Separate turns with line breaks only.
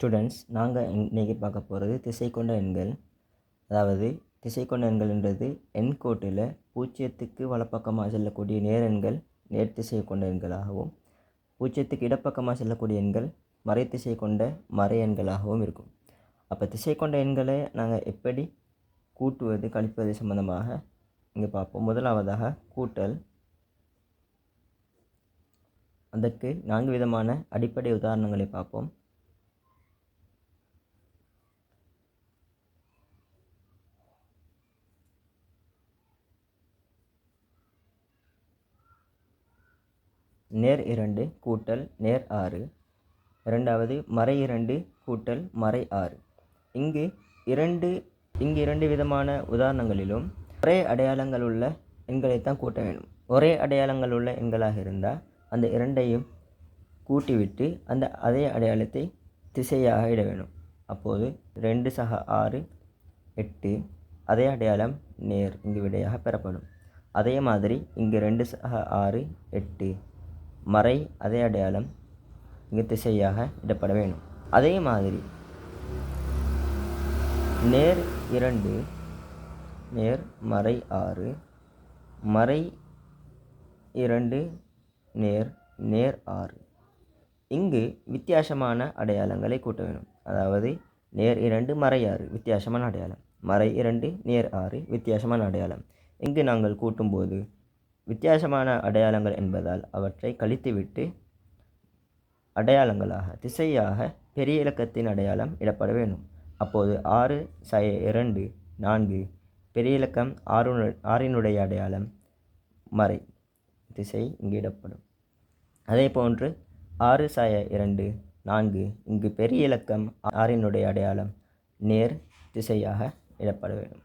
Students நாங்கள் இன்றைக்கி பார்க்க போகிறது திசை கொண்ட எண்கள். அதாவது திசை கொண்ட எண்கள்ன்றது எண் கோட்டில் பூஜ்ஜியத்துக்கு வலப்பக்கமாக செல்லக்கூடிய நேரெண்கள் நேர் திசை கொண்ட எண்களாகவும் பூஜ்ஜியத்துக்கு இடப்பக்கமாக செல்லக்கூடிய எண்கள் மறை திசை கொண்ட மறை எண்களாகவும் இருக்கும். அப்போ திசை கொண்ட எண்களை நாங்கள் எப்படி கூட்டுவது கழிப்பது சம்மந்தமாக இங்கே பார்ப்போம். முதலாவதாக கூட்டல். அதற்கு நான்கு விதமான அடிப்படை உதாரணங்களை பார்ப்போம். நேர் இரண்டு கூட்டல் நேர் ஆறு. இரண்டாவது மறை இரண்டு கூட்டல் மறை ஆறு. இங்கு இரண்டு இங்கு இரண்டு விதமான உதாரணங்களிலும் ஒரே அடையாளங்கள் உள்ள எண்களைத்தான் கூட்ட வேண்டும். ஒரே அடையாளங்கள் உள்ள எண்களாக இருந்தால் அந்த இரண்டையும் கூட்டிவிட்டு அந்த அதே அடையாளத்தை திசையாக இட வேண்டும். அப்போது ரெண்டு சக ஆறு எட்டு அதே அடையாளம் நேர் இங்கு விடையாக பெறப்படும். அதே மாதிரி இங்கு ரெண்டு சக ஆறு எட்டு மறை அதே அடையாளம் இங்கு திசையாக இடப்பட வேண்டும். அதே மாதிரி நேர் இரண்டு நேர் மறை ஆறு மறை இரண்டு நேர் நேர் ஆறு. இங்கு வித்தியாசமான அடையாளங்களை கூட்ட வேண்டும். அதாவது நேர் இரண்டு மறை ஆறு வித்தியாசமான அடையாளம். மறை இரண்டு நேர் ஆறு வித்தியாசமான அடையாளம். இங்கு நாங்கள் கூட்டும்போது வித்தியாசமான அடையாளங்கள் என்பதால் அவற்றை கழித்துவிட்டு அடையாளங்களாக திசையாக பெரிய இலக்கத்தின் அடையாளம் இடப்பட வேண்டும். அப்போது ஆறு சய இரண்டு நான்கு பெரிய இலக்கம் ஆறு ஆறினுடைய அடையாளம் மறை திசை இங்கு இடப்படும். அதே போன்று ஆறு சாய இரண்டு நான்கு இங்கு பெரிய இலக்கம் ஆறினுடைய அடையாளம் நேர் திசையாக இடப்பட வேண்டும்.